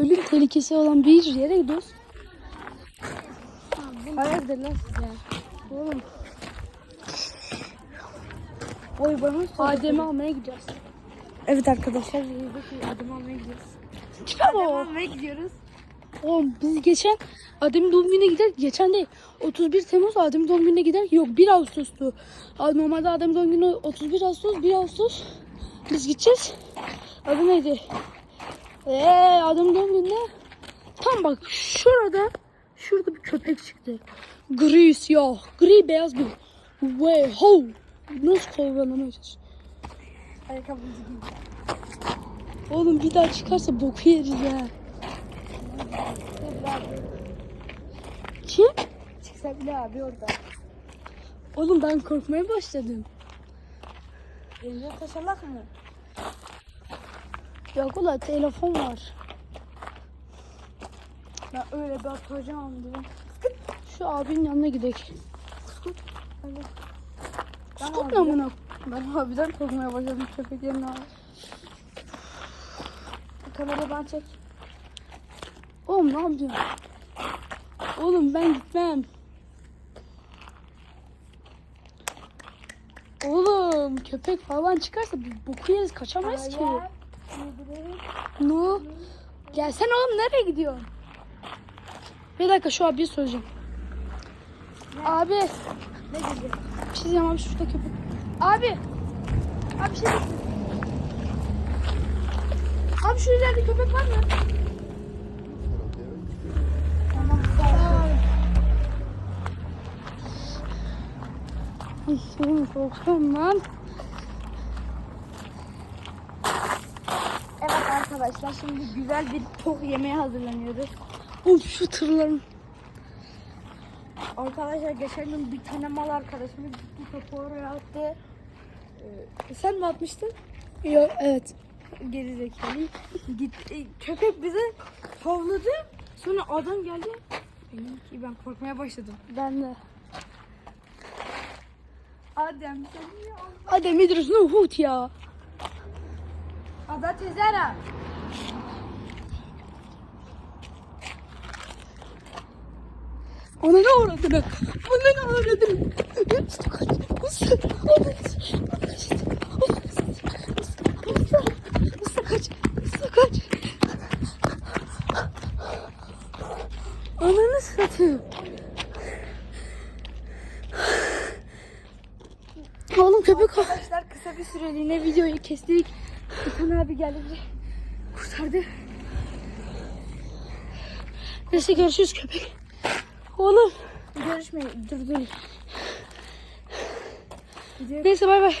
ölüm tehlikesi olan bir yere gidiyoruz. Hayırdır siz ya? Oğlum Oy bana Adem'i almaya gidiyoruz. Evet arkadaşlar adım almaya gidiyoruz. Bravo. almaya gidiyoruz. Oğlum biz geçen Adem'in doğum gününe gider. Geçen değil. 31 Temmuz Adem'in doğum gününe gider. Yok 1 Ağustos'tu. Aa, Normalde Adem'in doğum günü 31 Ağustos. 1 Ağustos. Biz gideceğiz. Adı neydi? Eee Adem'in doğum bak şurada şurada bir köpek çıktı. Gri siyah. Gri beyaz bir. Way ho. Nasıl kollanamayacağız? Ayakkabımızı. Oğlum bir daha çıkarsa boku yeriz ya. Kim? Çıksa bile abi orada. Oğlum ben korkmaya başladım. Elinde taşalak mı? Yok ulan telefon var. Ben öyle bir atacağım diye. Şu abinin yanına gidelim. Skut ne amına? Ben harbiden korkmaya başladım köpeklerin abi. Kamerayı ben çek. Oğlum ne yapıyorsun? Oğlum ben gitmem. Oğlum köpek falan çıkarsa biz boku yeriz kaçamayız ki. No. Gelsene oğlum nereye gidiyorsun? Bir dakika şu abiye soracağım. Abi Ne dedi? bir şey diyeceğim abi şurada köpek. Abi. Abi şey diyeceğim. Abi şu ileride köpek var mı? Tamam ol. Ay, Oğlum korkuyorum lan. Evet arkadaşlar şimdi güzel bir tok yemeğe hazırlanıyoruz. Oğlum şu tırların. Arkadaşlar geçen gün bir tane mal arkadaşımız gitti topu oraya attı. Ee, sen mi atmıştın? Yok evet. Geri zekalı. Gitti. Köpek bize havladı. Sonra adam geldi. Benim ki ben korkmaya başladım. Ben de. Adem sen niye? Adem İdris Nuhut ya. Ada tezera. Ona ne uğradın? Ona ne uğradın? Usta kaç. Usta. Usta. Usta kaç. Usta kaç. Ananı satayım. Oğlum köpek Arkadaşlar kısa bir süreliğine videoyu kestik. İlkan abi geldi bizi kurtardı. Neyse görüşürüz köpek. Oğlum. Görüşmeyin. Dur dur. Neyse bay bay.